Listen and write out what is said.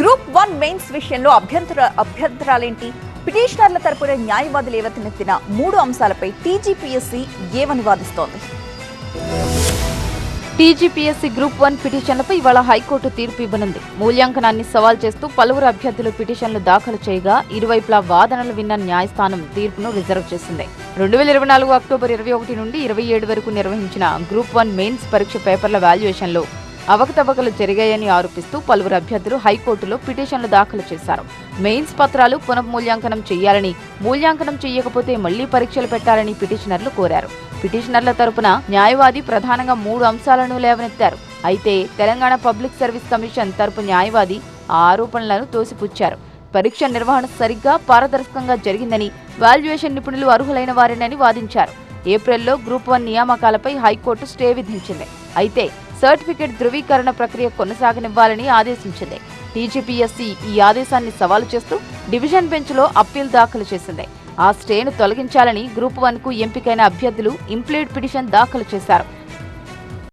Group one mains విషయంలో అభ్యంతర అభ్యంతరాలేంటి? పిటిషనర్ల తరపున న్యాయవాదులు ఏవతనెత్తిన మూడు అంశాలపై టీజీపీఎస్సీ ఏమని వాదిస్తోంది? టీజీపీఎస్సీ గ్రూప్ వన్ పిటిషన్లపై ఇవాళ హైకోర్టు తీర్పు ఇవ్వనుంది. మూల్యాంకనాన్ని సవాల్ చేస్తూ పలువురు అభ్యర్థులు పిటిషన్లు దాఖలు చేయగా ఇరువైపులా వాదనలు విన్న న్యాయస్థానం తీర్పును రిజర్వ్ చేసింది. రెండు వేల ఇరవై నాలుగు అక్టోబర్ ఇరవై ఒకటి నుండి ఇరవై ఏడు వరకు నిర్వహించిన గ్రూప్ వన్ మెయిన్స్ పరీక్ష పేపర్ల వాల్యుయేషన్లో అవకతవకలు జరిగాయని ఆరోపిస్తూ పలువురు అభ్యర్థులు హైకోర్టులో పిటిషన్లు దాఖలు చేశారు. మెయిన్స్ పత్రాలు పునఃమూల్యాంకనం చేయాలని మూల్యాంకనం చేయకపోతే మళ్ళీ పరీక్షలు పెట్టాలని పిటిషనర్లు కోరారు. పిటిషనర్ల తరపున న్యాయవాది ప్రధానంగా మూడు అంశాలను లేవనెత్తారు. అయితే తెలంగాణ పబ్లిక్ సర్వీస్ కమిషన్ తరపు న్యాయవాది ఆ ఆరోపణలను తోసిపుచ్చారు. పరీక్ష నిర్వహణ సరిగ్గా పారదర్శకంగా జరిగిందని వాల్యుయేషన్ నిపుణులు అర్హులైన వారేనని వాదించారు. ఏప్రిల్లో గ్రూప్ వన్ నియామకాలపై హైకోర్టు స్టే విధించింది. అయితే సర్టిఫికెట్ ధృవీకరణ ప్రక్రియ కొనసాగనివ్వాలని ఆదేశించింది. టీజీపీఎస్సీ ఈ ఆదేశాన్ని సవాలు చేస్తూ డివిజన్ బెంచ్లో అప్పీల్ దాఖలు చేసింది. ఆ స్టేను తొలగించాలని గ్రూప్ వన్కు ఎంపికైన అభ్యర్థులు ఇంప్లీడ్ పిటిషన్ దాఖలు చేశారు.